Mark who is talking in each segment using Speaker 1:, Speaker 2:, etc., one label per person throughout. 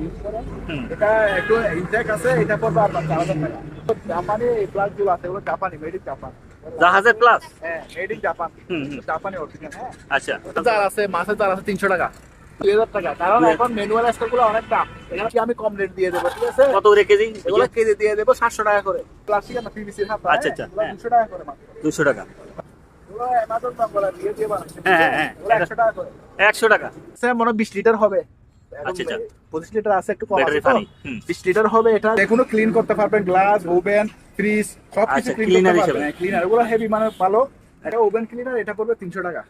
Speaker 1: Use করেন
Speaker 2: হুম।
Speaker 1: এটা একটু ইনটেক আছে এটা পড়বে আপনার চার হাজার টাকা জাপানি প্লাসগুলো আছে এগুলো জাপানি মেড ইন জাপান
Speaker 2: জাহাজের প্লাস
Speaker 1: হ্যাঁ মেড ইন জাপান
Speaker 2: হুম, হুম।
Speaker 1: জাপানি অরিজিনাল হ্যাঁ।
Speaker 2: আচ্ছা।
Speaker 1: চার আছে মাছের চার আছে তিনশো টাকা। দুই হাজার টাকা। কারণ এখন ম্যানুয়াল স্টোর অনেক দাম। এখানে কি আমি কম রেট দিয়ে দেবো ঠিক আছে?
Speaker 2: কত করে কেজি?
Speaker 1: এগুলো কেজি দিয়ে দেবো সাতশো টাকা করে। প্লাস্টিক না
Speaker 2: আচ্ছা, আচ্ছা, হ্যাঁ।
Speaker 1: দুশো টাকা করে
Speaker 2: দুশো টাকা।
Speaker 1: একশো টাকা করে।
Speaker 2: একশো টাকা।
Speaker 1: স্যার মনে হয় বিশ লিটার হবে।
Speaker 2: আচ্ছা, আচ্ছা।
Speaker 1: পঁচিশ লিটার আছে একটু কম আছে তো?
Speaker 2: পানি হুম।
Speaker 1: বিশ লিটার হবে এটা। যেকোনো ক্লিন করতে পারবেন গ্লাস ওভেন ফ্রিজ সবকিছু
Speaker 2: আচ্ছা,
Speaker 1: ক্লিন করতে। পারবেন। ক্লিনার ওগুলো হেভি মানে ভালো এটা ওভেন ক্লিনার এটা পড়বে তিনশো টাকা।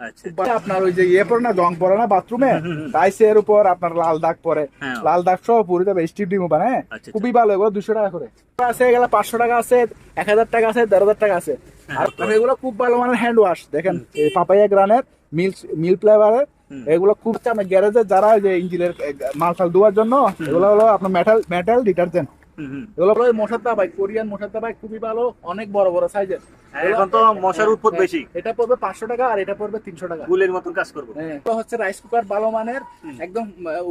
Speaker 2: আচ্ছা।
Speaker 1: আপনার ওই যে ইয়ে পরে না জং পরে না বাথরুমে। টাইসের উপর আপনার লাল দাগ পরে
Speaker 2: হ্যাঁ।
Speaker 1: লাল দাগ সহ পুরো যাবে স্টিপ হ্যাঁ?
Speaker 2: আচ্ছা,
Speaker 1: খুবই ভালো এগুলো দুশো টাকা করে। আছে এগুলো পাঁচশো টাকা আছে এক হাজার টাকা আছে দেড় হাজার টাকা আছে।
Speaker 2: হ্যাঁ,
Speaker 1: আর আর এগুলো খুব ভালো মানের হ্যান্ড ওয়াশ দেখেন পাপাইয়া গ্রানের মিল মিল ফ্লেভারের। এগুলো খুব আপনার গ্যারেজে যারা যে ইঞ্জিনের মাল ফাল ধোয়ার জন্য এগুলো হলো আপনার মেটাল মেটাল ডিটারজেন্ট। এগুলো মশার দাবাই কোরিয়ান মশার দাবাই খুবই ভালো অনেক বড় বড় সাইজের
Speaker 2: এখন তো মশার উৎপাদ বেশি।
Speaker 1: এটা পড়বে পাঁচশো টাকা আর এটা পড়বে তিনশো টাকা।
Speaker 2: গুলের মতন কাজ করব।
Speaker 1: হ্যাঁ, তো হচ্ছে রাইস কুকার ভালো মানের একদম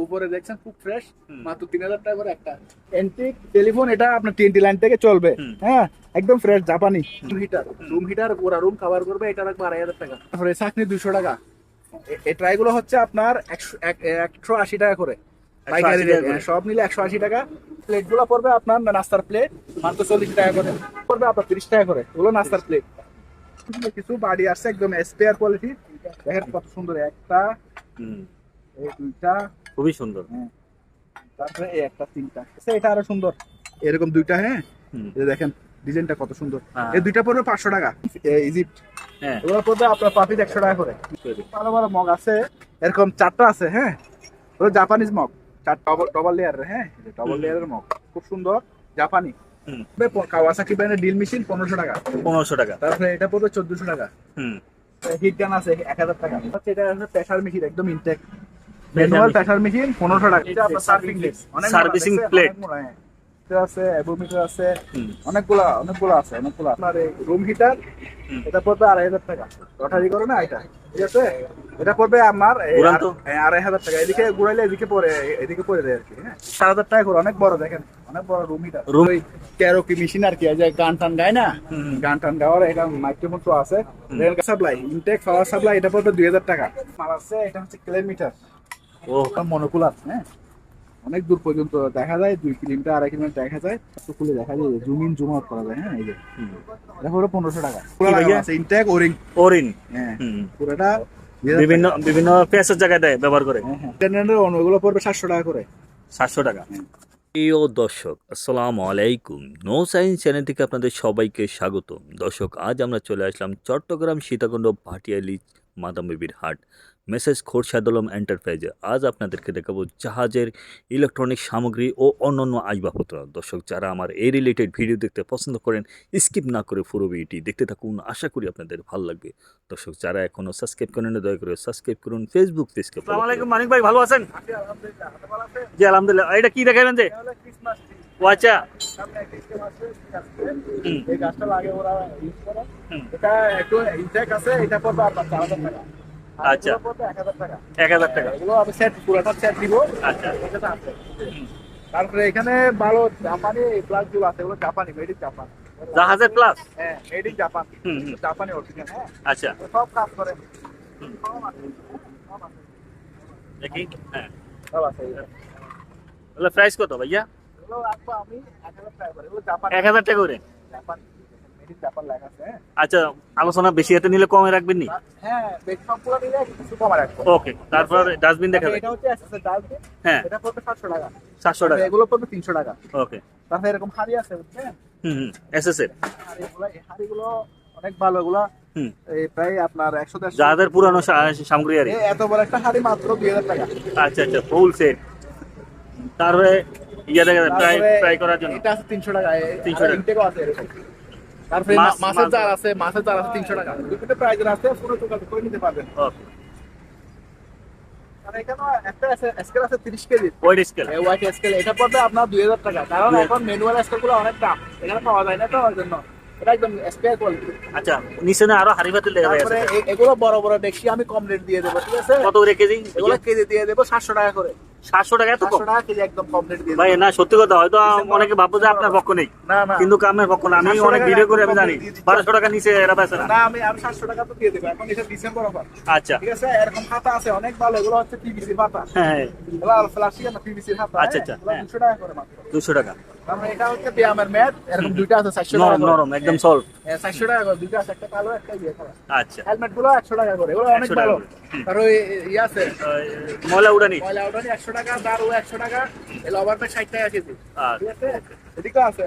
Speaker 1: উপরে দেখছেন খুব ফ্রেশ মাত্র তিন হাজার টাকা করে একটা। এন্টিক টেলিফোন এটা আপনার টিএনটি লাইন থেকে চলবে। হ্যাঁ একদম ফ্রেশ জাপানি। রুম হিটার রুম হিটার পুরা রুম কভার করবে এটা রাখবে আড়াই হাজার টাকা। তারপরে চাকনি দুশো টাকা। এই ট্রাইগুলো হচ্ছে আপনার একশো আশি টাকা করে। পাইকারি সব মিলে একশো আশি টাকা। প্লেটগুলো পড়বে আপনার নাস্তার প্লেট মাত্র চল্লিশ টাকা করে। পড়বে আপনার তিরিশ টাকা করে। ওগুলো নাস্তার প্লেট কিছু বাড়ি আসছে একদম স্পেয়ার কোয়ালিটি দেখেন কত সুন্দর। একটা
Speaker 2: হুম,
Speaker 1: এই দুইটা।
Speaker 2: খুবই সুন্দর।
Speaker 1: হ্যাঁ। তারপরে এই একটা তিনটা। আচ্ছা, এটা আরও সুন্দর। এরকম দুইটা হ্যাঁ? দেখেন। ডিজাইনটা কত সুন্দর।
Speaker 2: হ্যাঁ।
Speaker 1: এই দুইটা পড়বে পাঁচশো টাকা। ইজিপ্ট
Speaker 2: হ্যাঁ।
Speaker 1: ওগুলো পড়বে আপনার পাপিত একশো টাকা করে। ভালো ভালো মগ আছে। এরকম চারটা আছে হ্যাঁ? ওগুলো জাপানিজ মগ চার ডবল লেয়ারের হ্যাঁ? ডবল। লেয়ারের মগ খুব সুন্দর। জাপানি
Speaker 2: হুম।
Speaker 1: কাওয়াসাকি ব্র্যান্ডের ডিল মেশিন পনেরোশো টাকা।
Speaker 2: পনেরোশো টাকা।
Speaker 1: তারপরে এটা পড়বে চোদ্দশো টাকা।
Speaker 2: হুম।
Speaker 1: হিট গান আছে এক হাজার টাকা। এটা হচ্ছে প্রেসার মেশিন একদম ইনটেক ম্যানুয়াল প্রেসার মেশিন পনেরোশো টাকা। এটা আপনার সার্ভিং অনেক
Speaker 2: Servicing
Speaker 1: মোটা, দেখছেন?
Speaker 2: plate।
Speaker 1: অনেক মোটা, হ্যাঁ। এটা আছে অনেকগুলা অনেকগুলো আছে অনেকগুলো আপনার এই রুম হিটার এটা পড়বে আড়াই হাজার টাকা। রটারি করে না এটা? ঠিক আছে? এটা পড়বে আমার। হ্যাঁ, আড়াই হাজার টাকা। এদিকে ঘুরাইলে এদিকে পরে এদিকে পরে দেয় আর কি হ্যাঁ। চার হাজার টাকা করে অনেক বড় দেখেন অনেক বড় রুম হিটার কি মেশিন আর কি যে গান টান গায় না। গান টান গাওয়ার এটা মাইক্রোফোন তো আছে। সাপ্লাই ইনটেক পাওয়ার সাপ্লাই এটা পড়বে দুই হাজার টাকা। মাল আছে এটা হচ্ছে কিলোমিটার
Speaker 2: ও।
Speaker 1: মনোকুলার হ্যাঁ। অনেক দূর পর্যন্ত দেখা যায় দুই কিলোমিটার আড়াই কিলোমিটার দেখা যায় তো খুলে দেখা যায় জুম ইন জুম আউট করা যায় হ্যাঁ এই যে। এটা হলো পনেরোশো টাকা? ইনটেক ওরিং
Speaker 2: ওরিন
Speaker 1: হ্যাঁ পুরোটা
Speaker 2: বিভিন্ন বিভিন্ন পেঁয়াজের জায়গায় দেয় ব্যবহার করে।
Speaker 1: হ্যাঁ হ্যাঁ। ইন্টারনেটের অন্য এগুলো পড়বে সাতশো টাকা করে।
Speaker 2: সাতশো টাকা। প্রিয় দর্শক আসসালামু আলাইকুম। নো সায়েন্স চ্যানেল থেকে আপনাদের সবাইকে স্বাগত দর্শক আজ আমরা চলে আসলাম চট্টগ্রাম সীতাকুণ্ড ভাটিয়ালি মাদাম বিবির হাট। মেসেজ খোরশাদ আলম এন্টারপ্রাইজে আজ আপনাদেরকে দেখাবো জাহাজের ইলেকট্রনিক সামগ্রী ও অন্যান্য আসবাবপত্র। দর্শক যারা আমার এই রিলেটেড ভিডিও দেখতে পছন্দ করেন স্কিপ না করে পুরো ভিডিওটি দেখতে থাকুন। আশা করি আপনাদের ভালো লাগবে। দর্শক যারা এখনও সাবস্ক্রাইব করেন না, দয়া করে সাবস্ক্রাইব করুন। ফেসবুক পেজকে আসসালামু আলাইকুম মানিক ভাই ভালো আছেন?
Speaker 1: আলহামদুলিল্লাহ ভালো আছে?
Speaker 2: জি আলহামদুলিল্লাহ। এটা কি দেখাবেন যে?
Speaker 1: এটা হলো Christmas
Speaker 2: ও আচ্ছা।
Speaker 1: এই গাছটা লাগে ওরা ইউজ করে। এটা একটু ইনটেক আছে এটা পড়বে আপনার চার হাজার টাকা? আর
Speaker 2: আচ্ছা।
Speaker 1: এক হাজার টাকা। এগুলো আমি সেট পুরোটা সেট দিব।
Speaker 2: আচ্ছা।
Speaker 1: তারপরে এখানে ভালো জাপানি প্লাসগুলো আছে এগুলো জাপানি মেড ইন জাপান
Speaker 2: জাহাজের প্লাস
Speaker 1: হ্যাঁ মেড ইন জাপান। জাপানি অরিজিনাল হ্যাঁ।
Speaker 2: আচ্ছা।
Speaker 1: সব কাজ করে।
Speaker 2: দেখি হ্যাঁ।
Speaker 1: সব আছে।
Speaker 2: প্রাইস কত ভাইয়া?
Speaker 1: এগুলো রাখব আমি এক হাজার টাকা করে।
Speaker 2: এক হাজার টাকা করে?
Speaker 1: জাপান। লেখা আছে হ্যাঁ?
Speaker 2: আচ্ছা আলোচনা বেশি হাতে নিলে কমে রাখবেন নি?
Speaker 1: হ্যাঁ বেড সবগুলো নিলে কিছু কমা রাখব।
Speaker 2: ওকে তারপর ডাস্টবিন দেখা
Speaker 1: এটা হচ্ছে এসএসএ ডাস্টবিন
Speaker 2: হ্যাঁ।
Speaker 1: এটা পড়বে সাতশো টাকা। এগুলো পড়বে তিনশো টাকা।
Speaker 2: ওকে
Speaker 1: তারপরে এরকম হাড়ি আছে বুঝছেন
Speaker 2: হুম
Speaker 1: হাড়িগুলো এই হাড়িগুলো অনেক ভালো এগুলো প্রায় আপনার একশো দেড়শো।
Speaker 2: পুরানো সামগ্রী আর
Speaker 1: এত বড় একটা হাড়ি মাত্র দুই হাজার টাকা।
Speaker 2: আচ্ছা আচ্ছা ফুল সেট তারপরে ইয়ে দেখা যায় ফ্রাই করার জন্য।
Speaker 1: এটা আছে তিনশো টাকা।
Speaker 2: 300 টাকা।
Speaker 1: আছে এরকম। তারপরে মাছের জার আছে মাছের জার আছে তিনশো টাকা। দুটো প্রাইজ আছে পুরো যোগাযোগ করে নিতে পারবেন এখানে আপনার দুই হাজার টাকা। কারণ ম্যানুয়াল স্কেলগুলো অনেক দাম পাওয়া যায় না তো ওর জন্য। এটা একদম স্পেয়ার কোয়ালিটি
Speaker 2: আচ্ছা নিচে না আরও হাড়ি পাতিল দেখা যাচ্ছে
Speaker 1: এগুলো বড় বড় দেখছি আমি কম রেট দিয়ে দেবো ঠিক আছে?
Speaker 2: কত করে কেজি?
Speaker 1: এগুলো কেজি দিয়ে দেবো সাতশো টাকা করে।
Speaker 2: সাতশো টাকা এত কম?
Speaker 1: সাতশো টাকা কেজি একদম কমপ্লিট
Speaker 2: ভাই না সত্যি কথা হয়তো অনেকে ভাববো যে আপনার পক্ষ নেই।
Speaker 1: না না।
Speaker 2: কিন্তু কামের পক্ষ না আমি অনেক ভিডিও করে আমি জানি বারোশো টাকা নিচে এরা বেছে না।
Speaker 1: না আমি আমি সাতশো টাকা তো দিয়ে দেবো এখন এটা ডিসেম্বর অফার
Speaker 2: আচ্ছা।
Speaker 1: ঠিক আছে? এরকম খাতা আছে অনেক ভালো এগুলো হচ্ছে পিভিসির খাতা।
Speaker 2: হ্যাঁ
Speaker 1: এগুলো প্লাস্টিক না পিভিসির খাতা
Speaker 2: আচ্ছা, আচ্ছা, হ্যাঁ।
Speaker 1: দুশো টাকা করে মাত্র।
Speaker 2: দুশো টাকা।
Speaker 1: তারপরে এটা হচ্ছে ব্যায়ামের ম্যাট এরকম দুইটা আছে চারশো টাকা
Speaker 2: নরম একদম সল্ভ।
Speaker 1: হ্যাঁ, টাকা করে দুইটা আছে একটা কালো একটা ইয়ে
Speaker 2: আচ্ছা।
Speaker 1: হেলমেটগুলো একশো টাকা করে এগুলো অনেক ভালো। আর ওই ইয়ে আছে
Speaker 2: ময়লা উড়ানি।
Speaker 1: ময়লা ওটানি একশো টাকা দারু একশো টাকা এই লবার প্যাক টাকা কেজি
Speaker 2: আচ্ছা,
Speaker 1: ঠিক আছে? এদিকে আছে।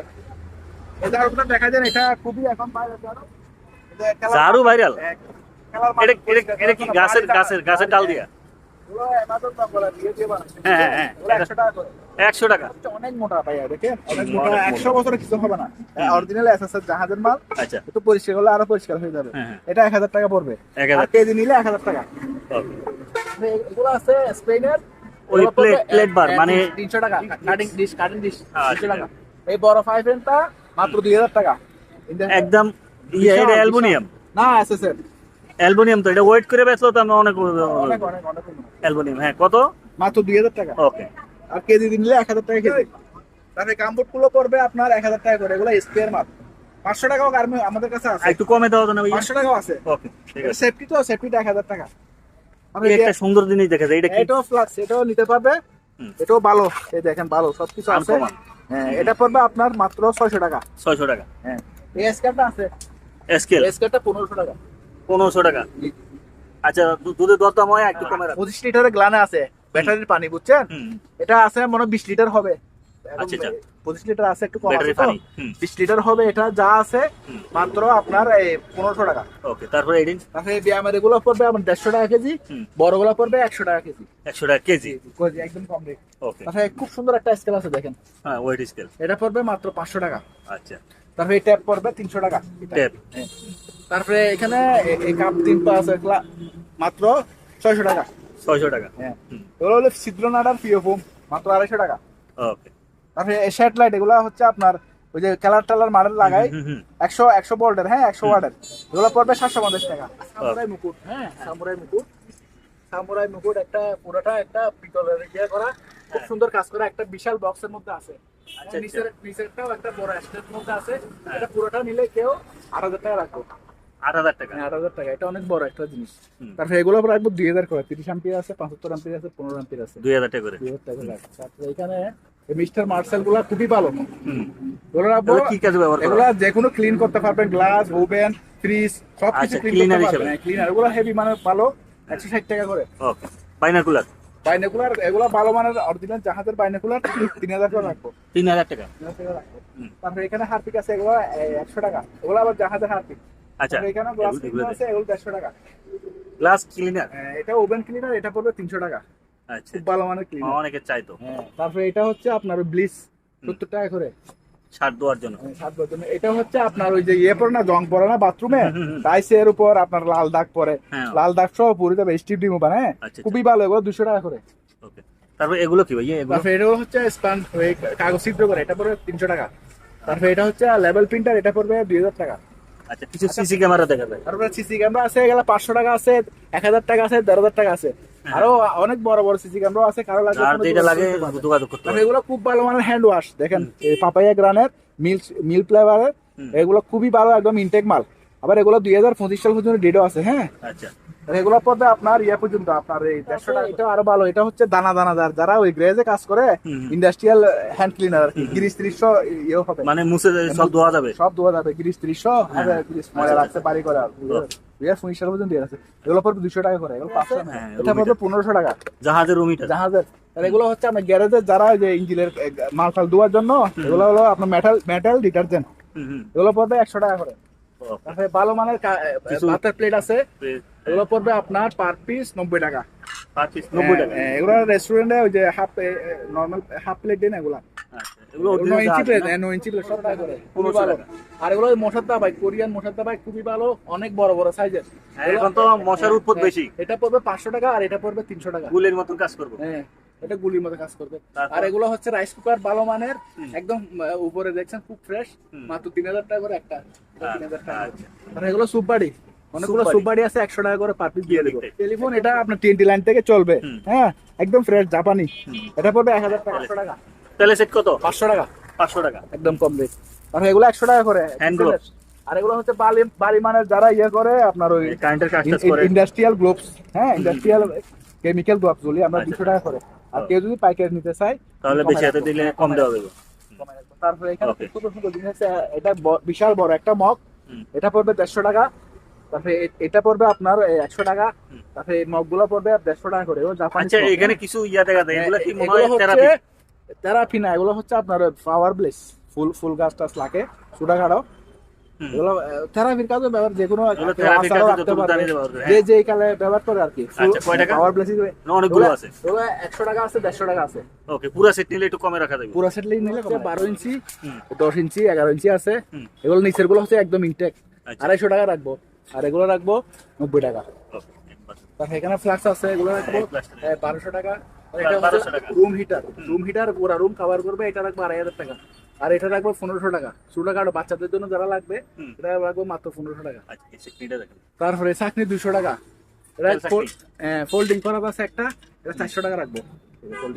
Speaker 1: এই দারুটা দেখা যায় এটা খুবই এখন
Speaker 2: ঝাড়ু viral?
Speaker 1: হ্যাঁ, খেলার
Speaker 2: এটা এটা এটা কি গাছের গাছের গাছের ডাল দিয়া। হ্যাঁ, হ্যাঁ, হ্যাঁ।
Speaker 1: 100 টাকা করে।
Speaker 2: একশো টাকা।
Speaker 1: অনেক মোটা ভাইয়া দেখেন অনেক মোটা। একশো কিছু হবে না। অরিজিনাল এসএসএর জাহাজের মাল
Speaker 2: আচ্ছা।
Speaker 1: একটু পরিষ্কার করলে আরও পরিষ্কার হয়ে যাবে।
Speaker 2: হ্যাঁ, হ্যাঁ।
Speaker 1: এটা এক হাজার টাকা পড়বে।
Speaker 2: এক হাজার।
Speaker 1: আর কেজি নিলে এক হাজার টাকা। এগুলো আছে স্পেনের
Speaker 2: ওই plate- plate bar, মানে-
Speaker 1: তিনশো টাকা। কাটিং ডিশ কাটিং ডিশ
Speaker 2: আচ্ছা।
Speaker 1: তিনশো টাকা। এই বড় ফাইভ এনটা মাত্র দুই হাজার টাকা।
Speaker 2: একদম ইয়ে এটা
Speaker 1: বিশাল। না এসএসএর
Speaker 2: অ্যালুমিনিয়াম তো এটা ওয়েট করে বেচলো তো আমি অনেক
Speaker 1: অনেক অনেক।
Speaker 2: অ্যালুমিনিয়াম হ্যাঁ কত?
Speaker 1: মাত্র দুই হাজার টাকা।
Speaker 2: ওকে
Speaker 1: আর কেজি নিলে এক হাজার টাকা কেজি। তারপরে কাম্বোর্ডগুলো পড়বে আপনার এক হাজার টাকা করে। এগুলো স্পেয়ার মাল। পাঁচশো টাকাও গার্মে আমাদের কাছে আছে।
Speaker 2: একটু কমে দেওয়া যাবে
Speaker 1: পাঁচশো টাকাও আছে।
Speaker 2: ওকে
Speaker 1: সেফটি তো সেফটিটা এক হাজার টাকা।
Speaker 2: একটা সুন্দর জিনিস দেখা যায় এটা
Speaker 1: এটাও ফ্লাক্স এটাও নিতে পারবে। এটাও ভালো। এই দেখেন ভালো। সবকিছু আছে। হ্যাঁ এটা পড়বে আপনার মাত্র ছয়শো টাকা।
Speaker 2: ছয়শো টাকা।
Speaker 1: হ্যাঁ। এই স্কারটা আছে।
Speaker 2: স্কেল
Speaker 1: এই স্কারটা পনেরোশো টাকা।
Speaker 2: পনেরোশো টাকা। আচ্ছা দুধের দরদাম হয় একটু কমে
Speaker 1: পঁচিশ লিটারের গ্লানে আছে। ব্যাটারির পানি বুঝছেন? এটা আছে মনে বিশ লিটার হবে।
Speaker 2: আচ্ছা, আচ্ছা।
Speaker 1: পঁচিশ লিটার আছে একটু কম আছে বিশ লিটার হবে এটা যা আছে মাত্র আপনার পনেরোশো টাকা।
Speaker 2: ওকে তারপরে এডিন
Speaker 1: ব্যায়ামের এগুলো পড়বে আপনার দেড়শো টাকা কেজি
Speaker 2: হুম।
Speaker 1: বড়গুলো পড়বে একশো টাকা কেজি।
Speaker 2: একশো টাকা কেজি?
Speaker 1: একদম কম রেট
Speaker 2: ওকে।
Speaker 1: তারপরে খুব সুন্দর একটা স্কেল আছে দেখেন।
Speaker 2: হ্যাঁ ওয়েট স্কেল
Speaker 1: এটা পড়বে মাত্র পাঁচশো টাকা।
Speaker 2: আচ্ছা।
Speaker 1: তারপরে এই ট্যাপ পড়বে তিনশো টাকা।
Speaker 2: ট্যাপ।
Speaker 1: তারপরে এখানে এই কাপ তিনটা আছে মাত্র ছয়শো টাকা।
Speaker 2: ছয়শো টাকা।
Speaker 1: হ্যাঁ। এগুলো হলো ছিদ্র নাড়ার প্রিয় ফোম মাত্র আড়াইশো টাকা।
Speaker 2: ওকে।
Speaker 1: তারপরে এই শ্যাট লাইট এগুলো হচ্ছে আপনার ওই যে কালার টালার মাডেল লাগাই একশো একশো ভোল্টের হ্যাঁ একশো ওয়াটের। এগুলো পড়বে সাতশো পঞ্চাশ টাকা। সামুরাই মুকুট হ্যাঁ সামুরাই মুকুট। সামুরাই মুকুট একটা পুরোটা একটা পিতলের ইয়ে করা খুব সুন্দর কাজ করা একটা বিশাল বক্সের মধ্যে আছে।
Speaker 2: আচ্ছা,
Speaker 1: নিচের নিচেরটাও একটা বড় স্টেট মধ্যে আছে। এটা পুরোটা নিলে কেউ আট হাজার টাকা রাখব।
Speaker 2: আট হাজার টাকা।
Speaker 1: হ্যাঁ, আট হাজার টাকা। এটা অনেক বড় একটা জিনিস। তারপরে এগুলো রাখব দুই হাজার করে। তিরিশ আম্পিয়ার আছে পঁচাত্তর আম্পিয়ার আছে পনেরো আম্পিয়ার আছে।
Speaker 2: দুই হাজার টাকা করে।
Speaker 1: দুই হাজার টাকা লাগবে তারপরে এখানে মিস্টার মার্সেলগুলা খুবই ভালো।
Speaker 2: হুম।
Speaker 1: রাখব।
Speaker 2: কি কাজে ব্যবহার করা
Speaker 1: এগুলা যে কোনো ক্লিন করতে পারবেন গ্লাস ওভেন ফ্রিজ সব কিছু ক্লিন করতে পারবেন। ক্লিনার এগুলো হেভি মানে ভালো একশো ষাট টাকা করে।
Speaker 2: ওকে বাইনাকুলার
Speaker 1: বাইনেকুলার এগুলো ভালো মানের অরিজিনাল জাহাজের বাইনেকুলার তিন হাজার টাকা রাখব।
Speaker 2: তিন হাজার টাকা।
Speaker 1: তারপরে এখানে হারপিক আছে এগুলো একশো টাকা। এগুলো আবার জাহাজের হারপিক।
Speaker 2: আচ্ছা।
Speaker 1: এখানে গ্লাস ক্লিনার আছে এগুলো দেড়শো টাকা।
Speaker 2: গ্লাস ক্লিনার
Speaker 1: এটা ওভেন ক্লিনার এটা পড়বে তিনশো টাকা।
Speaker 2: আচ্ছা।
Speaker 1: খুব ভালো মানের ক্লিনার
Speaker 2: অনেকে চাইতো
Speaker 1: হ্যাঁ তারপরে এটা হচ্ছে আপনার ব্লিচ সত্তর টাকা করে।
Speaker 2: দেওয়ার জন্য।
Speaker 1: হ্যাঁ, সাত বছর এটা হচ্ছে আপনার ওই যে ইয়ে পড়ে না জং পড়ে না বাথরুমে। টাইসের উপর আপনার লাল দাগ পড়ে।
Speaker 2: হ্যাঁ।
Speaker 1: লাল দাগ সহ পুরো যাবে স্টিপ হ্যাঁ?
Speaker 2: আচ্ছা, আচ্ছা।
Speaker 1: খুবই ভালো এগুলো দুশো টাকা করে।
Speaker 2: ওকে। তারপর এগুলো কি ভাই এগুলো?
Speaker 1: তারপরে এটা হচ্ছে স্পান কাগজ ছিদ্র করে এটা পড়বে তিনশো টাকা। তারপরে এটা হচ্ছে লেভেল প্রিন্টার এটা পড়বে দুই হাজার টাকা।
Speaker 2: আচ্ছা কিছু সিসি ক্যামেরা দেখা যায়।
Speaker 1: তারপরে সিসি ক্যামেরা আছে এগুলো পাঁচশো টাকা আছে এক হাজার টাকা আছে দেড় হাজার টাকা আছে। আরও অনেক বড় বড় সিসি ক্যামেরা আছে কারও লাগবে
Speaker 2: আর যেটা লাগে
Speaker 1: যোগাযোগ করতে
Speaker 2: হবে
Speaker 1: এগুলো খুব ভালো মানের হ্যান্ড ওয়াশ দেখেন গ্রানের মিল মিল ফ্লেভারের এগুলো খুবই ভালো একদম ইনটেক মাল। আবার এগুলো দুই হাজার পঁচিশ সাল পর্যন্ত ডেটও আছে হ্যাঁ?
Speaker 2: আচ্ছা।
Speaker 1: এগুলো পড়বে আপনার ইয়ে পর্যন্ত আপনার এই দেড়শো টাকা এটা আরও ভালো। এটা হচ্ছে দানা দানাদার যারা ওই গ্রেজে কাজ করে ইন্ডাস্ট্রিয়াল হ্যান্ড ক্লিনার আর কি গিরিশ ত্রিশশো ইয়ে হবে।
Speaker 2: মানে মুছে সব ধোয়া যাবে?
Speaker 1: সব দেওয়া যাবে গিরিশ ত্রিশশো
Speaker 2: আচ্ছা,
Speaker 1: রাখতে পারি করে এগুলো পড়বে দুশো টাকা এগুলো পাঁচশো।
Speaker 2: হ্যাঁ,
Speaker 1: এটা পড়বে পনেরোশো টাকা।
Speaker 2: জাহাজের রুমিটা
Speaker 1: জাহাজের। এগুলো হচ্ছে আপনার গ্যারেজের যারা যে ইঞ্জিনের মাল ফাল ধোয়ার জন্য এগুলো হলো আপনার মেটাল মেটাল ডিটারজেন্ট এগুলো পড়বে একশো টাকা করে। তারপরে ভালো মানের ভাতের প্লেট আছে। এগুলো পড়বে আপনার পার পিস নব্বই টাকা। হ্যাঁ, এগুলো রেস্টুরেন্টে ওই যে হাফ নর্মাল হাফ প্লেট দেন এগুলা। খুবই ভালো। আর এগুলো মশার দাবাই কোরিয়ান মশার দাবাই খুবই ভালো অনেক বড় বড় সাইজের।
Speaker 2: হ্যাঁ, এখন তো মশার উৎপাদ বেশি।
Speaker 1: এটা পড়বে পাঁচশো টাকা আর এটা পড়বে তিনশো টাকা।
Speaker 2: গুলের মতন কাজ করব।
Speaker 1: হ্যাঁ এটা গুলির মতো কাজ করবে। আর এগুলো হচ্ছে রাইস কুকার ভালো মানের একদম উপরে দেখছেন খুব ফ্রেশ মাত্র তিন হাজার টাকা করে একটা।
Speaker 2: আচ্ছা,
Speaker 1: তিন হাজার টাকা।
Speaker 2: আচ্ছা।
Speaker 1: আর এগুলো সুপ বাড়ি অনেকগুলো
Speaker 2: সুপ
Speaker 1: সুপ আছে একশো টাকা করে পার পিস দিয়ে দেবো। টেলিফোন এটা আপনার টিএনটি লাইন থেকে চলবে। হ্যাঁ একদম ফ্রেশ জাপানি। এটা পড়বে এক হাজার টাকা টাকা।
Speaker 2: তাহলে সেট কত?
Speaker 1: পাঁচশো টাকা।
Speaker 2: পাঁচশো টাকা।
Speaker 1: একদম কম রেট আর এগুলো একশো টাকা করে। আর এগুলো হচ্ছে বালি বাড়ি মানের যারা ইয়ে করে আপনার ওই
Speaker 2: কারেন্টের কাজ করে।
Speaker 1: ইন্ডাস্ট্রিয়াল গ্লোভস হ্যাঁ ইন্ডাস্ট্রিয়াল কেমিক্যাল গ্লোভস বলি আমরা
Speaker 2: আচ্ছা।
Speaker 1: দুশো টাকা করে। আর কেউ যদি পাইকারি নিতে চায়
Speaker 2: তাহলে বেশি হাতে দিলে কম দেওয়া যাবে।
Speaker 1: তারপরে এখানে জিনিস এটা বিশাল বড় একটা মগ। এটা পড়বে দেড়শো টাকা। তারপরে এটা পড়বে আপনার একশো টাকা। তারপরে এই মগগুলো পড়বে দেড়শো টাকা করে।
Speaker 2: আচ্ছা এখানে কিছু ইয়া দেখা যায় এগুলো কি মনে হয় থেরাপি
Speaker 1: থেরাপি না এগুলো হচ্ছে আপনার পাওয়ার ব্লেস ফুল ফুল গাছ টাছ লাগে সুটা কাটাও এগুলো থেরাপির কাজে ব্যবহার যে কোনো যে
Speaker 2: হ্যাঁ।
Speaker 1: যে কালে ব্যবহার করে আর কি
Speaker 2: আচ্ছা?
Speaker 1: পাওয়ার ব্লেসিং
Speaker 2: অনেকগুলো আছে।
Speaker 1: একশো টাকা আছে দেড়শো টাকা আছে।
Speaker 2: ওকে পুরো সেট নিলে একটু কমে রাখা যাবে।
Speaker 1: পুরো সেট নিলে বারো ইঞ্চি। দশ ইঞ্চি এগারো ইঞ্চি আছে। এগুলো নিচেরগুলো হচ্ছে একদম ইনটেক
Speaker 2: আচ্ছা।
Speaker 1: আড়াইশো টাকা রাখব। আর এগুলো রাখব নব্বই টাকা। তারপর এখানে ফ্লাক্স আছে এগুলো রাখব। বারোশো টাকা। আর
Speaker 2: বা-
Speaker 1: এটা
Speaker 2: 1200 টাকা।
Speaker 1: রুম হিটার রুম হিটার পুরো রুম কভার করবে এটা রাখব আড়াই হাজার টাকা। আর এটা রাখব পনেরোশো টাকা। ছোটো কাটো বাচ্চাদের জন্য যারা লাগবে এটা রাখব মাত্র পনেরোশো টাকা।
Speaker 2: আচ্ছা
Speaker 1: তারপরে দুশো টাকা। এটা ফোল্ডিং করা আছে একটা এটা চারশো টাকা রাখব।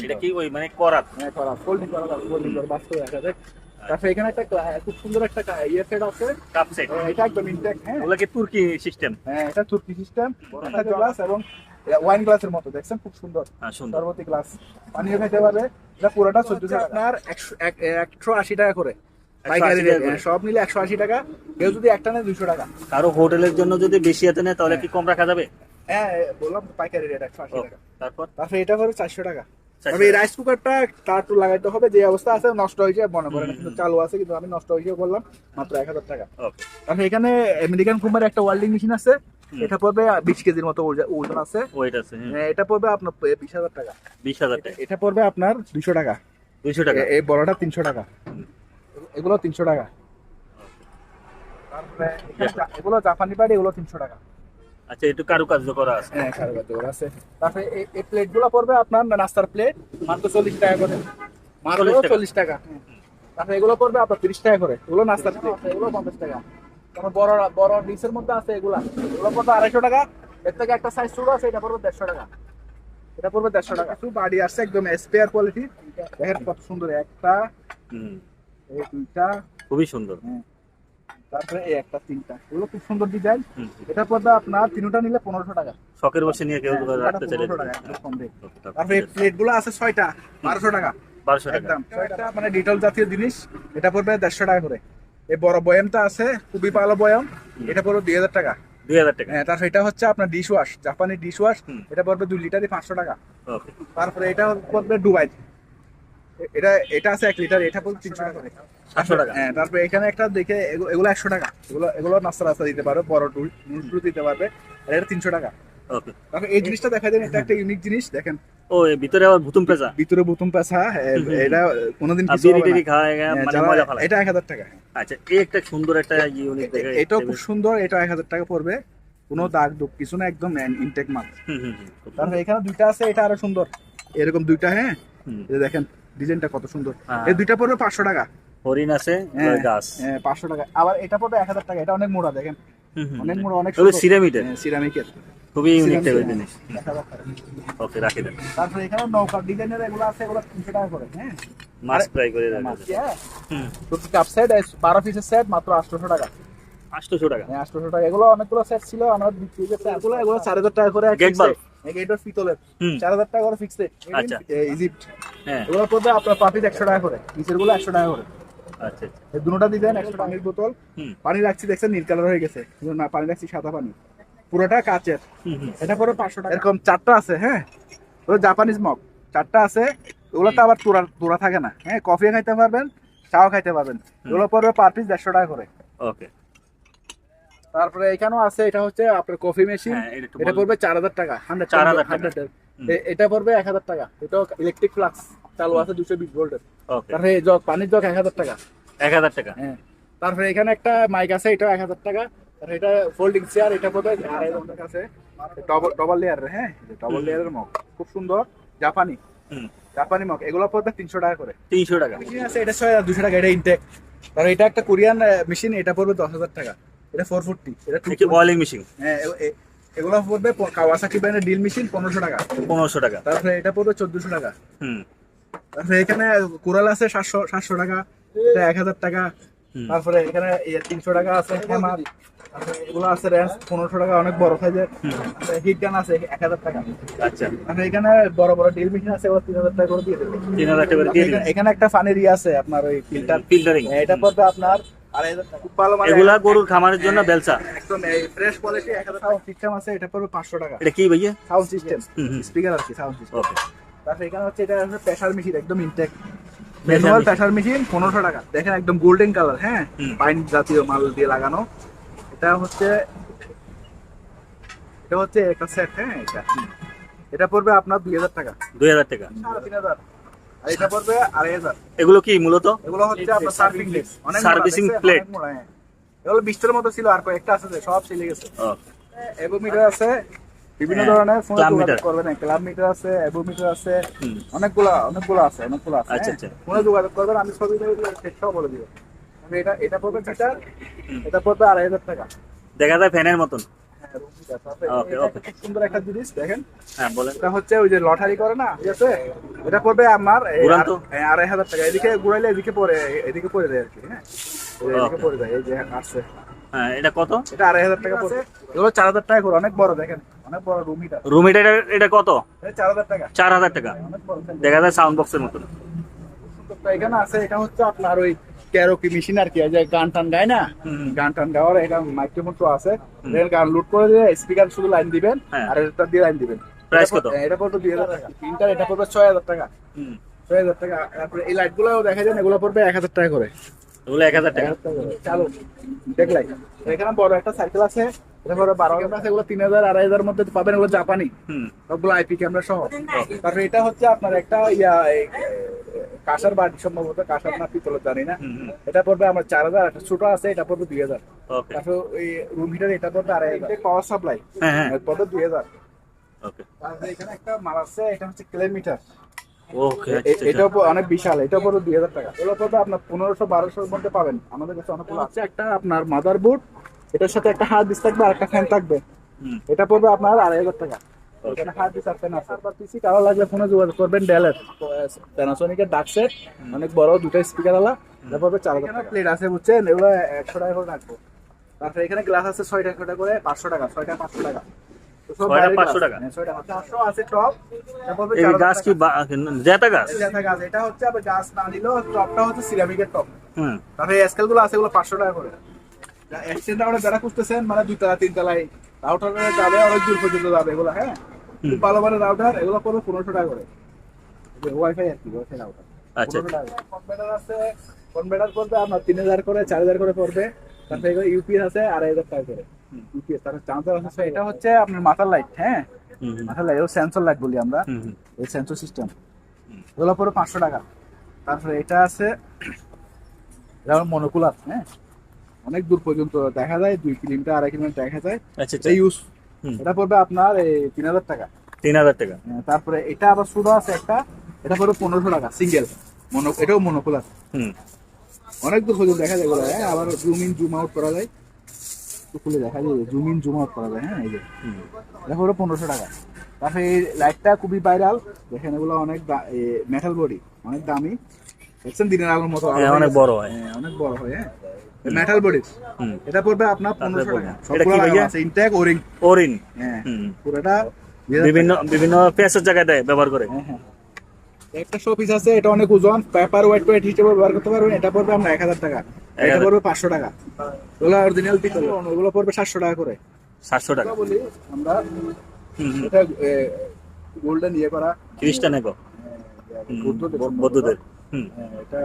Speaker 2: এটা কি ওই মানে করাত?
Speaker 1: হ্যাঁ করা ফোল্ডিং করা ফোল্ডিং করা বাস্তবে দেখা যায় তারপরে এখানে একটা খুব সুন্দর একটা কা- ইয়ে সেট আছে।
Speaker 2: কাপ সেট
Speaker 1: এটা একদম ইনটেক হ্যাঁ।
Speaker 2: ওগুলো তুর্কি সিস্টেম
Speaker 1: হ্যাঁ এটা তুর্কি সিস্টেম একটা গ্লাস এবং ওয়াইন গ্লাসের মতো দেখছেন? খুব সুন্দর।
Speaker 2: হ্যাঁ সুন্দর।
Speaker 1: সর্বতি গ্লাস পানিও খেতে পারবে এটা পুরোটা চোদ্দশো আপনার একশো এক- একশো আশি টাকা করে। পাইকারি রেট সব নিলে একশো আশি টাকা। কেউ যদি একটা নেয় দুশো টাকা।
Speaker 2: কারও হোটেলের জন্য যদি বেশি হাতে নেয় তাহলে কি কম রাখা যাবে?
Speaker 1: হ্যাঁ বললাম পাইকারি রেট একশো আশি টাকা।
Speaker 2: তারপর?
Speaker 1: তারপরে এটা করে চারশো টাকা।
Speaker 2: 400
Speaker 1: তবে এই রাইস কুকারটা টাটু লাগাইতে হবে যে অবস্থা আছে নষ্ট হয়েছে মনে করেন কিন্তু চালু আছে কিন্তু আমি নষ্ট হয়েছে বললাম মাত্র এক হাজার টাকা। তারপরে এখানে আমেরিকান কুমার একটা ওয়েল্ডিং মেশিন আছে। এটা পড়বে বিশ কেজির মতো ওজন আছে।
Speaker 2: ওয়েট আছে
Speaker 1: হ্যাঁ, এটা পড়বে আপনার বিশ হাজার টাকা।
Speaker 2: বিশ হাজার টাকা।
Speaker 1: এটা পড়বে আপনার দুশো টাকা।
Speaker 2: দুইশো টাকা।
Speaker 1: এই বড়টা তিনশো টাকা। এগুলো তিনশো টাকা। তারপরে এগুলো জাপানি বাড়ি এগুলো তিনশো টাকা।
Speaker 2: আচ্ছা একটু কারুকার্য করা আছে।
Speaker 1: হ্যাঁ কারুকার্য করা আছে। তারপরে এই- এই প্লেটগুলো পড়বে আপনার নাস্তার প্লেট? মাত্র চল্লিশ টাকা করে। মাত্র চল্লিশ টাকা। তারপরে এগুলো পড়বে আপনার তিরিশ টাকা করে। এগুলো নাস্তার প্লেট। এগুলো পঞ্চাশ টাকা। তারপর বড় বড় ডিসের মধ্যে আছে এগুলা। এগুলো পড়বে আড়াইশো টাকা। এর থেকে একটা সাইজ ছোট আছে এটা পড়বে দেড়শো টাকা। এটা পড়বে দেড়শো টাকা। একটু বাড়ি আসছে একদম স্পেয়ার কোয়ালিটি দেখেন কত সুন্দর একটা
Speaker 2: হুম,
Speaker 1: এই দুইটা।
Speaker 2: খুবই সুন্দর।
Speaker 1: তারপরে এই একটা তিনটা। এগুলো খুব সুন্দর ডিজাইন এটা আপনার তিনটা নিলে পনেরোশো টাকা।
Speaker 2: শখের বসে নিয়ে কেউ রাখতে চাইলে তারপর
Speaker 1: প্লেটগুলো আছে ছয়টা বারোশো টাকা।
Speaker 2: বারোশো টাকা।
Speaker 1: একদম ছয়টা মানে ডিটল জাতীয় জিনিস। এটা পড়বে দেড়শো টাকা করে। এই বড় বয়ামটা আছে খুবই ভালো বয়াম। এটা পড়বে দুই হাজার টাকা।
Speaker 2: দুই হাজার টাকা।
Speaker 1: হ্যাঁ তারপরে এটা হচ্ছে আপনার ডিশ ওয়াশ জাপানি ডিশ ওয়াশ এটা পড়বে দুই লিটারই পাঁচশো টাকা। তারপরে এটা পড়বে ডুবাই এটা এটা আছে এক লিটার এটা পড়বে তিনশো টাকা।
Speaker 2: সাতশো টাকা।
Speaker 1: হ্যাঁ তারপরে এখানে একটা দেখে এগুলো একশো টাকা। এগুলো এগুলো নাস্তা রাস্তা দিতে পারবে বড় টুল টুল দিতে পারবে আর এটা তিনশো টাকা।
Speaker 2: ওকে।
Speaker 1: তারপরে এই জিনিসটা দেখা যায় এটা একটা ইউনিক জিনিস দেখেন।
Speaker 2: ও ভিতরে আবার ভুতুম পেঁচা।
Speaker 1: ভিতরে বুতুম পেঁচা এটা কোনোদিন কিছু হবে না। হ্যাঁ,
Speaker 2: মানে
Speaker 1: এটা এক হাজার টাকা।
Speaker 2: আচ্ছা এই একটা সুন্দর একটা ইউনিক
Speaker 1: এটাও খুব সুন্দর এটা এক হাজার টাকা পড়বে। কোনো দাগ দুগ কিছু না একদম ইনটেক মাল। তারপরে এখানে দুইটা আছে এটা আরও সুন্দর। এরকম দুইটা হ্যাঁ। দেখেন ডিজাইনটা কত সুন্দর।
Speaker 2: হ্যাঁ।
Speaker 1: এই দুইটা পড়বে পাঁচশো টাকা।
Speaker 2: হরিণ আছে
Speaker 1: হ্যাঁ,
Speaker 2: গাছ।
Speaker 1: হ্যাঁ পাঁচশো টাকা। আবার এটা পড়বে এক হাজার টাকা। এটা অনেক মোড়া দেখেন। অনেক মোড়া অনেক
Speaker 2: তবে সিরামিটের
Speaker 1: সিরামিকের।
Speaker 2: খুবই ইউনিক টাইপের জিনিস। ওকে রাখি দেন।
Speaker 1: তারপরে এখানে নৌকা ডিজাইনের এগুলো আছে এগুলো তিনশো টাকা করে হ্যাঁ।
Speaker 2: মাছ ফ্রাই করে রাখা।
Speaker 1: হ্যাঁ।
Speaker 2: হুম।
Speaker 1: তো কাপ সেট বারো পিসের সেট মাত্র আটশোশো টাকা।
Speaker 2: আটশোশো টাকা?
Speaker 1: হ্যাঁ আটশোশো টাকা। এগুলো অনেকগুলো সেট ছিল আমরা বিক্রি করতে এগুলো এগুলো চার হাজার টাকা করে
Speaker 2: Gate bulb?
Speaker 1: গেটের পিতলের? চার হাজার টাকা করে ফিক্সড
Speaker 2: আচ্ছা।
Speaker 1: ইজিপ্ট
Speaker 2: হ্যাঁ।
Speaker 1: এগুলো পড়বে আপনার পার একশো টাকা করে। নিচেরগুলো একশো টাকা করে।
Speaker 2: আচ্ছা আচ্ছা।
Speaker 1: দিবেন পানির বোতল। পানি রাখছি দেখছেন নীল কালার হয়ে গেছে। না পানি রাখছি সাদা পানি। পুরোটা কাচের। এটা পড়বে পাঁচশো টাকা। এরকম চারটা আছে হ্যাঁ? ওগুলো জাপানিজ মগ চারটা আছে। ওগুলো তো আবার তোরা তোরা থাকে না। হ্যাঁ কফি খাইতে পারবেন চাও খাইতে পারবেন। এগুলো পড়বে পার পিস দেড়শো টাকা করে।
Speaker 2: ওকে।
Speaker 1: তারপরে এখানেও আছে এটা হচ্ছে আপনার কফি মেশিন
Speaker 2: হ্যাঁ এটা
Speaker 1: পড়বে চার হাজার টাকা হান্ড্রেড
Speaker 2: 4,000 টাকা।
Speaker 1: হান্ড্রেড এটা পড়বে এক হাজার টাকা এটাও ইলেকট্রিক ফ্লাক্স চালু আছে দুশো বিশ ভোল্টের তারপরে জগ পানির জগ এক হাজার টাকা।
Speaker 2: এক হাজার টাকা।
Speaker 1: হ্যাঁ তারপরে এখানে একটা মাইক আছে এটাও এক হাজার টাকা। আর এটা ফোল্ডিং চেয়ার এটা পড়বে আড়াই হাজার টাকা আছে ডবল ডবল লেয়ারের হ্যাঁ ডবল। লেয়ারের মগ খুব সুন্দর জাপানি। জাপানি মগ এগুলো পড়বে তিনশো টাকা করে।
Speaker 2: তিনশো টাকা।
Speaker 1: আছে এটা ছয় দুশো টাকা এটা ইনটেক আর এটা একটা কোরিয়ান মেশিন এটা পড়বে দশ হাজার টাকা। এটা ফোর ফোরটি এটা
Speaker 2: মেশিন
Speaker 1: হ্যাঁ এগুলো পড়বে কাওয়াসাকি ব্র্যান্ডের ডিল মেশিন পনেরোশো টাকা।
Speaker 2: পনেরোশো টাকা।
Speaker 1: তারপরে এটা পড়বে চোদ্দশো টাকা।
Speaker 2: হুম।
Speaker 1: তারপরে এখানে কোরাল আছে সাতশো সাতশো টাকা এটা এক হাজার টাকা। তারপরে এখানে তিনশো টাকা আছে হ্যামার এগুলো আছে র্যান্স পনেরোশো টাকা অনেক বড় সাইজের হিট গান আছে এক হাজার টাকা।
Speaker 2: আচ্ছা।
Speaker 1: আর এখানে বড় বড় ডিল মেশিন আছে তিন হাজার টাকা করে দিয়ে দেবে।
Speaker 2: তিন হাজার টাকা
Speaker 1: এখানে- একটা ফানের ইয়ে আছে আপনার ওই ফিল্টার
Speaker 2: ফিল্টারিং
Speaker 1: এটা পড়বে আপনার খুব ভালো মানে
Speaker 2: এগুলা গরুর খামারের জন্য বেলসা
Speaker 1: একদম ফ্রেশ কোয়ালিটি এক হাজার সাউন্ড সিস্টেম আছে এটা পড়বে পাঁচশো টাকা।
Speaker 2: এটা কি ভাইয়া?
Speaker 1: Sound system. স্পিকার আর কি সাউন্ড সিস্টেম
Speaker 2: ওকে
Speaker 1: তারপরে এখানে হচ্ছে এটা হচ্ছে প্রেসার মেশিন একদম ইনটেক ম্যানুয়াল প্রেসার মেশিন পনেরোশো টাকা। দেখেন একদম গোল্ডেন কালার হ্যাঁ? পাইন জাতীয় মাল দিয়ে লাগানো। এটা হচ্ছে এটা হচ্ছে একটা সেট হ্যাঁ এটা। এটা পড়বে আপনার দুই হাজার টাকা।
Speaker 2: দুই হাজার টাকা।
Speaker 1: সাড়ে তিন হাজার। আর এটা পড়বে আড়াই হাজার।
Speaker 2: এগুলো কি মূলত?
Speaker 1: এগুলো হচ্ছে আপনার সার্ভিং প্লেট অনেক
Speaker 2: Servicing plate।
Speaker 1: এগুলো বিশটার মতো ছিল আর কয়েকটা আছে সব চলে গেছে। আছে বিভিন্ন
Speaker 2: হ্যাঁ,
Speaker 1: ধরনের ফোন। করবেন ক্লাব মিটার আছে এবোমিটার আছে। অনেকগুলো অনেকগুলো আছে অনেকগুলো আছে
Speaker 2: আচ্ছা,
Speaker 1: হ্যাঁ।
Speaker 2: আচ্ছা।
Speaker 1: ফোনে যোগাযোগ করবেন আমি সেটাও বলে দিব। আমি এটা এটা পড়বে মিটার এটা পড়বে আড়াই হাজার টাকা।
Speaker 2: দেখা যায় ফ্যানের মতন।
Speaker 1: হ্যাঁ, room meter। তারপরে
Speaker 2: Okay,
Speaker 1: এটা
Speaker 2: okay.
Speaker 1: খুব সুন্দর একটা জিনিস দেখেন।
Speaker 2: হ্যাঁ বলেন।
Speaker 1: এটা হচ্ছে ওই যে লটারি করে না ঠিক আছে? এটা পড়বে আমার এই
Speaker 2: ঘুরান
Speaker 1: আর-
Speaker 2: তো।
Speaker 1: এই আড়াই হাজার টাকা। এদিকে ঘুরাইলে এদিকে পড়ে এদিকে পড়ে যায় আর কি হ্যাঁ? এদিকে পড়ে যায় এই যে আসছে।
Speaker 2: হ্যাঁ এটা কত?
Speaker 1: এটা আড়াই হাজার টাকা পড়বে। এগুলো চার হাজার টাকা করে অনেক বড় দেখেন। অনেক বড় রুম হিটার
Speaker 2: রুম এটা এটা কত?
Speaker 1: চার হাজার টাকা।
Speaker 2: চার হাজার টাকা। দেখা যায় সাউন্ড বক্সের মতন।
Speaker 1: এখানে আছে এটা হচ্ছে আপনার ওই ক্যারোকি মেশিন আর কি যে গান টান গায় না। গান টান গাওয়ার এটা মাইক্রোফোন তো আছে। গান লুট করে দিয়ে স্পিকার শুধু লাইন দিবেন
Speaker 2: হ্যাঁ।
Speaker 1: আর এটা দিয়ে লাইন দিবেন। প্রাইস
Speaker 2: কত?
Speaker 1: এটা পড়বে দুই হাজার টাকা। প্রিন্টার এটা পড়বে ছয় হাজার টাকা। ছয় হাজার টাকা। তারপরে এই লাইটগুলো দেখা যায় এগুলো পড়বে এক হাজার টাকা করে।
Speaker 2: এগুলো এক হাজার টাকা।
Speaker 1: চালু। দেখলাই। এখানে বড় একটা সাইকেল আছে। এটা তিন হাজার আড়াই হাজার মধ্যে পাবেন এগুলো জাপানি। সবগুলো আইপি ক্যামেরা সহ। তারপরে এটা হচ্ছে আপনার একটা ইয়া কাঁসার বাড়ি সম্ভবত কাঁসার না পিতলের জানি না।
Speaker 2: হুম, হুম।
Speaker 1: এটা পড়বে আমার চার হাজার একটা ছোট আছে এটা পড়বে দুই হাজার। তারপর ওই রুম হিটার এটা পড়বে আড়াই হাজার। পাওয়ার সাপ্লাই
Speaker 2: হ্যাঁ হ্যাঁ।
Speaker 1: পড়বে দুই হাজার। এখানে একটা মাল আছে এটা হচ্ছে ক্লে মিটার
Speaker 2: ওকে
Speaker 1: অনেক বিশাল এটা পড়বে দুই হাজার টাকা। এগুলো পড়বে আপনার পনেরোশো বারোশোর মধ্যে পাবেন। আমাদের কাছে আছে একটা আপনার মাদার বোর্ড এটার সাথে একটা হার্ড ডিস্ক থাকবে আর একটা ফ্যান থাকবে। এটা পড়বে আপনার আড়াই হাজার টাকা। এখানে হার্ড ডিস্ক আর ফ্যান আছে। তারপর পিসি কারও লাগলে ফোনে যোগাযোগ করবেন ডেলের প্যানাসোনিকের ডাক সেট অনেক বড় দুটো স্পিকার আলা এটা পড়বে চার হাজার প্লেট আছে বুঝছেন এগুলো একশো টাকা করে রাখব। তারপরে এখানে গ্লাস আছে ছয় টাকা করে পাঁচশো টাকা ছয়টা পাঁচশো টাকা। তো সব
Speaker 2: ছয়টা
Speaker 1: বাইরের
Speaker 2: 500
Speaker 1: glass।
Speaker 2: টাকা?
Speaker 1: ছয়টা চারশো আছে টপ এটা পড়বে
Speaker 2: এই
Speaker 1: 4,000
Speaker 2: গাছ কি
Speaker 1: টাকা।
Speaker 2: বা- জেতা গাছ
Speaker 1: এটা হচ্ছে গাছ না নিলেও টপটা হচ্ছে সিরামিকের টপ
Speaker 2: হুম।
Speaker 1: তারপরে স্কেলগুলো আছে এগুলো পাঁচশো টাকা করে। এক্সটেন্ড রাউটার যারা খুঁজতেছেন মানে দুই তলা তিন তলায় রাউটার যাবে অনেক দূর পর্যন্ত যাবে এগুলো হ্যাঁ? খুব ভালো ভালো রাউটার এগুলো পড়বে পনেরোশো টাকা করে। ওয়াইফাই আর কি ওয়াইফাই রাউটার
Speaker 2: আচ্ছা।
Speaker 1: কনভেটার আছে কনভেটার পড়বে আপনার তিন হাজার করে চার হাজার করে পড়বে। তারপরে এগুলো ইউপিএস আছে আড়াই হাজার টাকা করে। ইউপিএস তারপরে চার্জার আছে। এটা হচ্ছে আপনার মাথার লাইট হ্যাঁ? মাথার লাইট সেন্সর লাইট বলি আমরা। এই সেন্সর সিস্টেম এগুলো পাঁচশো টাকা। তারপরে এটা আছে এটা মনোকুলার হ্যাঁ? অনেক দূর পর্যন্ত দেখা যায় দুই কিলোমিটার আড়াই কিলোমিটার দেখা যায়।
Speaker 2: আচ্ছা আচ্ছা।
Speaker 1: এটা ইউজ এটা পড়বে আপনার এই তিন হাজার টাকা।
Speaker 2: তিন হাজার টাকা।
Speaker 1: হ্যাঁ, তারপরে এটা আবার শুধু আছে একটা এটা পড়বে পনেরোশো টাকা সিঙ্গেল মনো এটাও মনোকুলার
Speaker 2: হুম।
Speaker 1: অনেক দূর পর্যন্ত দেখা যায় এগুলো হ্যাঁ আবার জুম ইন জুম আউট করা যায়। খুলে দেখা যায় জুম ইন জুম আউট করা যায় হ্যাঁ এই যে। এটা পড়বে পনেরোশো টাকা। তারপরে এই লাইটটা খুবই ভাইরাল দেখেন এগুলো অনেক মেটাল বডি অনেক দামি। দেখছেন দিনের আলোর মতো
Speaker 2: হ্যাঁ, অনেক বড়। হ্যাঁ,
Speaker 1: অনেক বড় হয় হ্যাঁ। মেটাল বডি এটা পড়বে আপনার পনেরোশো
Speaker 2: বলুন।
Speaker 1: টাকা।
Speaker 2: এটা কি ভাইয়া?
Speaker 1: ইনটেক ওরিং
Speaker 2: ওরিন
Speaker 1: হ্যাঁ। পুরোটা
Speaker 2: বিভিন্ন বিভিন্ন পেঁচার জায়গায় দেয় ব্যবহার করে।
Speaker 1: হ্যাঁ, হ্যাঁ। একটা শো পিস আছে এটা অনেক ওজন। পেপার হোয়াইট হোয়াইট হিসেবে ব্যবহার করতে পারবেন। এটা পড়বে আপনার এক হাজার টাকা। এটা পড়বে পাঁচশো টাকা। ওগুলো অরিজিনাল পিতল ওগুলো। পড়বে সাতশো টাকা করে।
Speaker 2: সাতশো টাকা।
Speaker 1: বলি আমরা এটা গোল্ডেন ইয়ে করা।
Speaker 2: খ্রিস্টান এগো। হুম,
Speaker 1: বুদ্ধদের। হ্যাঁ, এটা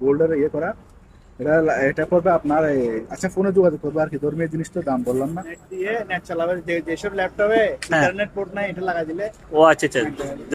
Speaker 1: গোল্ডের ইয়ে করা। এটা এটা করবে আপনার আচ্ছা ফোনে যোগাযোগ করবে আর কি ধর্মীয় জিনিস তো দাম বললাম না।
Speaker 3: দিয়ে নেট চালাবে যেসব ল্যাপটপে ইন্টারনেট পোর্ট নাই এটা লাগাই দিলে
Speaker 2: ও আচ্ছা আচ্ছা।